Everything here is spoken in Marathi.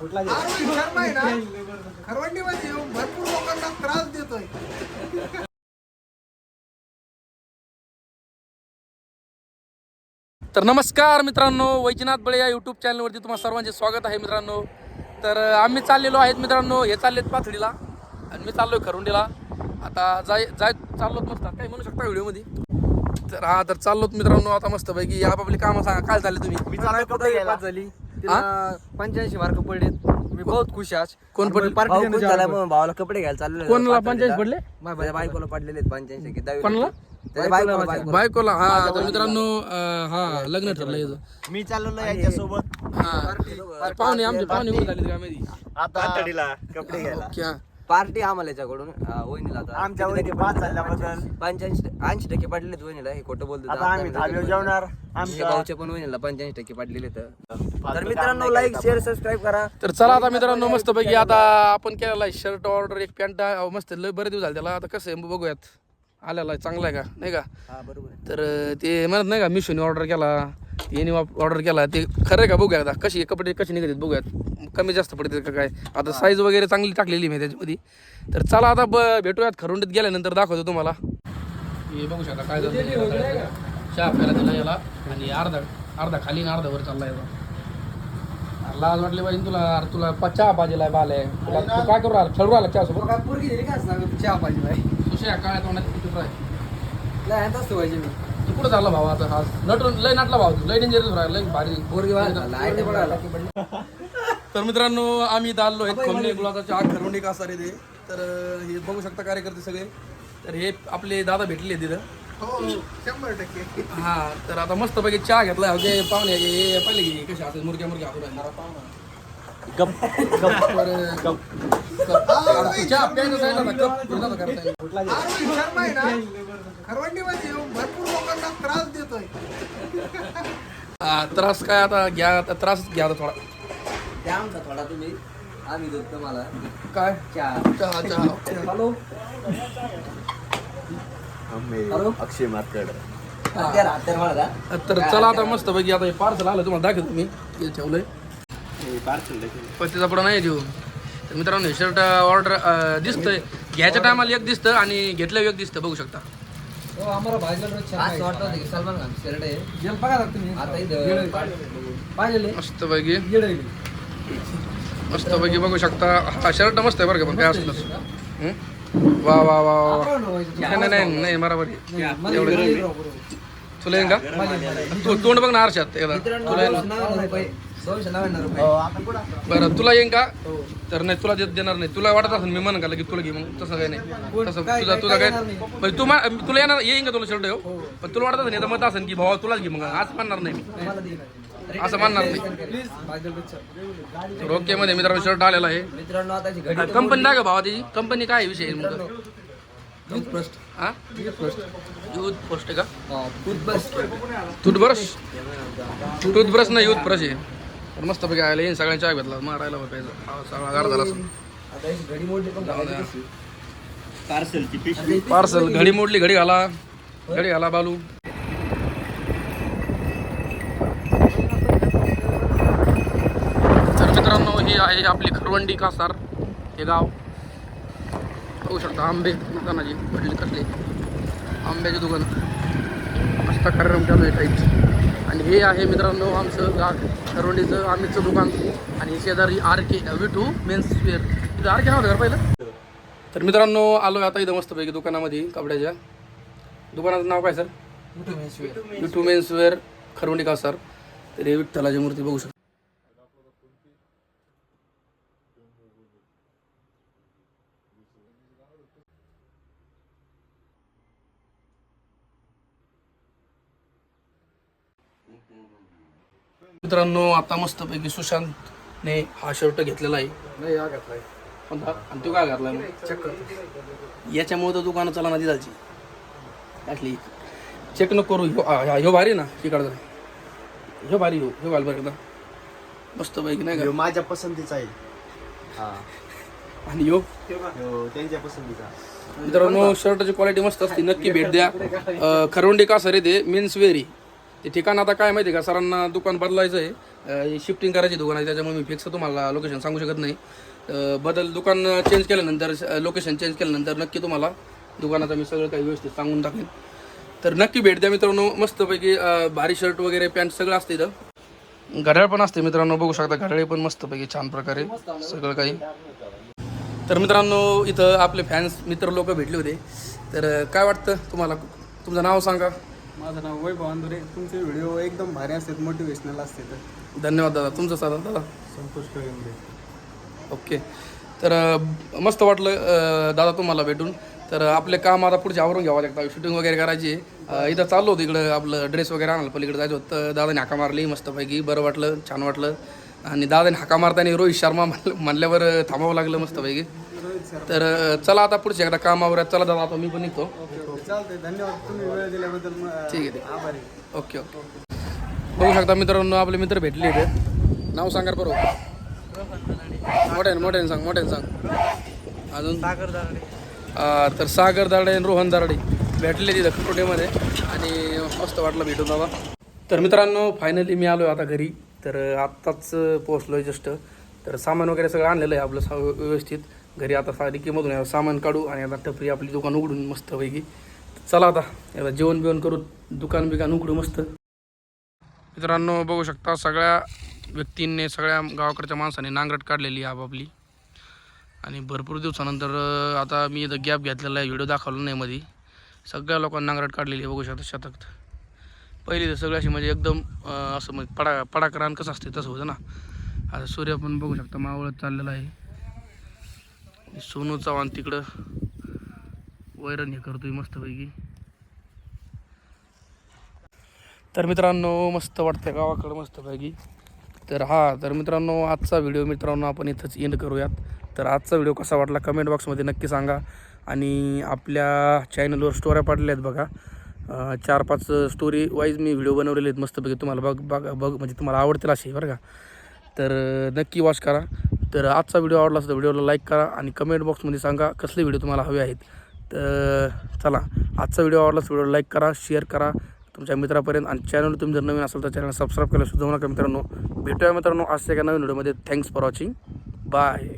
अरविंद शर्मा आहे ना? खरवंडीमध्ये येऊन भरपूर लोकांना त्रास देतोय. तर नमस्कार मित्रांनो वैजनाथ बळे या यूट्यूब चॅनलवरती तुम्हाला सर्वांचे स्वागत आहे मित्रांनो. तर आम्ही चाललेलो आहेत मित्रांनो हे चाललेत पाथडीला आणि मी चाललोय खरुंडीला आता जाय जाय चाललोत मस्त. काही म्हणू शकता व्हिडिओमध्ये? तर हा तर चाललोत मित्रांनो आता मस्त पैकी आपापली कामं सांगा. काय झाले तुम्ही? मी झाली तिला पंच्याऐंशी मार्क पडलेत मी बहुत खुश आहे आज. कोण पडले? भाऊ खुश झाला. म्हणून भावाला कपडे घ्यायला चाललो कोणाला पंचायत पडले? माझ्या बायकोला पडलेले आहेत पंच्याऐंशी की कोणाला? त्याच्या बायकोला बायकोला. बायकोला. हा तर मित्रांनो अं, हा लग्न ठरलं याचं. मी चाललेलो याच्यासोबत. हा. पाहुणे आमचे पाहुणे कुठे झाले काय माहिती आता कपडे घ्यायला. क्या पार्टी आम्हाला याच्याकडून. वहिनीला आता आमच्या वहिनी पास झाल्याबद्दल पंच्याऐंशी ऐंशी टक्के पडलेले वहिनीला. हे खोटं बोलतो आता आम्ही धाब्यावर जेवणार. आमच्या पण वहिनीला पंच्याऐंशी टक्के पडलेले आहेत. तर मित्रांनो लाईक शेअर सबस्क्राईब करा. तर चला आता मित्रांनो मस्त पैकी आता आपण केलेला आहे शर्ट ऑर्डर एक पॅन्ट मस्त लय बरे दिवस झाले त्याला. आता कसं आहे बघूयात. आलेला चांगला आहे का? नाही का? हा बरोबर तर ते म्हणत नाही का मिशोने ऑर्डर केला. याने ऑर्डर केला. ते खरं आहे का? बघूया आता. कशी कपडे कशी निघतात बघूयात. कमी जास्त पडते का काय? आता साईज वगैरे चांगली टाकलेली मी त्याच्यामध्ये. तर चला आता ब भेटूयात. खरुंडीत गेल्यानंतर दाखवतो तुम्हाला. हे बघू शकता काय झालं. चहा प्यायला दिला याला. आणि अर्धा अर्धा खाली आणि अर्धा वर चालला याचा. लाज वाटली पाहिजे तुला. अरे तुला प- चहा पाहिजे बाल. आहे तुला तू काय करू राहिला? खेळू राहिला चहा सोबत पोरगी दिली का सांग चहा पाहिजे बाई. काय तोंडात किती फ्राय नाही असतो पाहिजे मी तू कुठं चालला भावा आता? हा नटून लय नाटला भाऊ तू. लय डेंजर राहिला लय भारी. पोरगी लाइट बघायला तर मित्रांनो आम्ही इथं आलो आहेत खमणे गुलाबाच्या आग खरवणी का सारे ते तर हे बघू शकता कार्यकर्ते सगळे. तर हे आपले दादा भेटले तिथं. हो शंभर टक्के. हा तर आता मस्त पैकी चहा घेतला. होते पाहुणे हे पहिले की कसे असतात? मुरक्या मुरक्या भरपूर लोकांना त्रास देतोय. हा, त्रास काय आता? घ्या आता त्रास घ्या आता थोडा. द्या आमचा थोडा तुम्ही आम्ही देतो तुम्हाला. काय? चहा. हॅलो? हॅलो? अक्षय तर चला आता मस्त पैकी आता हे पार्सल आलं तुम्हाला दाखवतो मी. हे ठेवलंय. पत्तीचा पुढं नाही ठेवू तर मित्रांनो हे शर्ट ऑर्डर दिसतंय. घ्यायच्या टायमाला एक दिसतं आणि घेतल्यावर एक दिसतं बघू शकता. की सलमान खान शर्ट आहे. आता इथं मस्त पैकी मस्त पैकी बघू शकता. हा शर्ट मस्त आहे बरं का पण काय असलं वा वा वा वा वा. नाही नाही बरोबर आहे. एवढं तुला येईन का? तू तोंड बघ ना आरशात एकदा. तुला नव्याण्णव रुपये बरं तुला येईन का? तर नाही तुला देत देणार नाही. तुला वाटत असेल मी म्हण का की तुला घे मग तसं काही नाही. तसं तुझा तुझा काय म्हणजे तू तुला येणार येईन का तुला शर्ट हो? पण तुला वाटत असेल मत असेल की भावा तुलाच घे मग. असं म्हणणार नाही मी. असं म्हणणार नाही. ओके मध्ये मित्रांनो शर्ट आलेला आहे. कंपनी दाखव भावा त्याची कंपनी काय आहे विषय मग टूथब्रश का? टूथब्रश टूथब्रश टूथब्रश नाही यूथ ब्रश आहे. तर मस्त पैकी आयला येईन सगळ्यांच्या चहा घेतला मारायला प्यायचा सगळा गाड झाला पण पिशवी. पार्सल घडी मोडली घडी घाला. घडी घाला बालू तर मित्रांनो ही आहे आपली खरवंडी कासार हे गाव. बघू शकता आंबे दुकानाची वडील कसले. आंब्याचे दुकान. मस्त कार्यक्रम चालू आहे काहीच आणि हे आहे मित्रांनो आमचं गाव खरवंडीचं आम्हीचं दुकान. आणि शेजारी R K Vithu men's wear इथं आर के नाव का पहिलं. तर मित्रांनो आलो आता इथं मस्तपैकी दुकानामध्ये कपड्याच्या. दुकानाचं नाव काय सर? विठू मेन्सवेअर खरवंडी का सर तर हे विठ्ठलाची मूर्ती बघू शकता. मित्रांनो आता मस्तपैकी सुशांतने हा शर्ट घेतलेला आहे. कोणता? आणि तो काय घातलाय याच्यामुळे तर दुकानं चला नदी जायची असली चेक नको करू. ह्यो हा- ह्यो भारी ना तिकडचा ह्यो भारी ह्यो ह्यो घाल बरं एकदा. मस्त पैकी नाही का? माझ्या पसंतीचा आहे. हा. आणि त्यांच्या पसंतीचा. मित्रांनो शर्टाची क्वालिटी मस्त असते. नक्की भेट द्या. खरवंडी का सर ते मेन्स वेअरी ते ठिकाण आता काय माहिती का? सरांना दुकान बदलायचं आहे शिफ्टिंग करायची दुकान आहे त्याच्यामुळे मी फिक्स तुम्हाला लोकेशन सांगू शकत नाही. बदल दुकान चेंज केल्यानंतर लोकेशन चेंज केल्यानंतर नक्की तुम्हाला दुकानाचं मी सगळं काही व्यवस्थित सांगून टाकेन. तर नक्की भेट द्या मित्रांनो. मस्तपैकी भारी शर्ट वगैरे पॅन्ट सगळं असतं इथं. घड्याळ पण असते मित्रांनो. बघू शकता घड्याळे पण मस्तपैकी छान प्रकारे सगळं काही. तर मित्रांनो इथं आपले फॅन्स मित्र लोक भेटले होते. तर काय वाटतं तुम्हाला? तुमचं नाव सांगा. माझं नाव वैभव अंदुरे तुमचे व्हिडिओ एकदम भारी असतात मोटिवेशनल असतात. धन्यवाद दादा. तुमचं साधन दादा? संतोष कळंबे ओके. तर मस्त वाटलं दादा तुम्हाला भेटून. तर आपले काम आता पुढचे आवरून घ्यावं लागतं. शूटिंग वगैरे करायची इथं चाललो होतं इकडं. आपलं ड्रेस वगैरे आणायला पलीकडे जायचं होतं. दादाने हाका मारली मस्तपैकी. बरं वाटलं छान वाटलं. आणि दादाने हाका मारताना रोहित शर्मा म्हण- म्हणल्यावर थांबावं लागलं मस्तपैकी. तर चला आता पुढच्या एकदा कामावर चला दादा आता मी पण निघतो. चालतंय. धन्यवाद. तुम्ही वेळ दिल्याबद्दल म- ठीक आहे ठीक आभारी. आहे. Okay okay. बघू शकता मित्रांनो आपले मित्र भेटले इथे. नाव सांगा बरोबर मोठ्याने मोठ्याने सांग मोठ्याने सांग. अजून? आ, तर सागर दाडे आणि रोहन दारडे भेटले तिथं खटोटीमध्ये. आणि मस्त वाटलं भेटून दादा. तर मित्रांनो फायनली मी आलो आता घरी. तर आत्ताच पोहोचलो आहे जस्ट तर सामान वगैरे सगळं आणलेलं आहे आपलं सा व्यवस्थित. घरी आता सारिकीमधून यावं सामान काढू आणि आता टपरी आपली दुकान उघडून मस्तपैकी. चला आता याला जेवण बिवण करू दुकान बिकान उघडू मस्त. मित्रांनो बघू शकता सगळ्या व्यक्तींनी सगळ्या गावाकडच्या माणसाने नांगरट काढलेली आहे आपापली. आणि भरपूर दिवसानंतर आता मी इथं गॅप घेतलेला आहे व्हिडिओ दाखवला नाही मध्ये सगळ्या लोकांना नांगरट काढलेली आहे बघू शकता शतक पहिली तर सगळ्याशी म्हणजे एकदम असं म्हणजे पडा पडाकरान कसं असते तसं होतं ना. आता सूर्य पण बघू शकता मावळत चाललेला आहे. सोनू चव्हाण तिकडं वैरण हे करतोय मस्तपैकी. तर मित्रांनो मस्त वाटतं गावाकडं मस्तपैकी. तर हा तर मित्रांनो आजचा व्हिडिओ मित्रांनो आपण इथंच एंड करूयात. तर आजचा व्हिडिओ कसा वाटला कमेंट बॉक्समध्ये नक्की सांगा. आणि आपल्या चॅनलवर स्टोऱ्या पाडल्या आहेत बघा. चार पाच स्टोरी वाईज मी व्हिडिओ बनवलेले आहेत मस्तपैकी. तुम्हाला बघ बघ बघ म्हणजे तुम्हाला आवडतील असे बरं का? तर नक्की वॉच करा. तर आजचा व्हिडिओ आवडला असेल तर व्हिडिओला लाईक करा आणि कमेंट बॉक्समध्ये सांगा कसले व्हिडिओ तुम्हाला हवे आहेत. तर चला आजचा व्हिडिओ आवडला तर व्हिडिओ लाईक करा शेअर करा तुमच्या मित्रापर्यंत आणि चॅनल तुम्ही जर नवीन असेल तर चॅनल सबस्क्राईब करायला सुद्धा नका मित्रांनो. भेटूया मित्रांनो आजच्या एका नवीन व्हिडिओमध्ये. Thanks for watching bye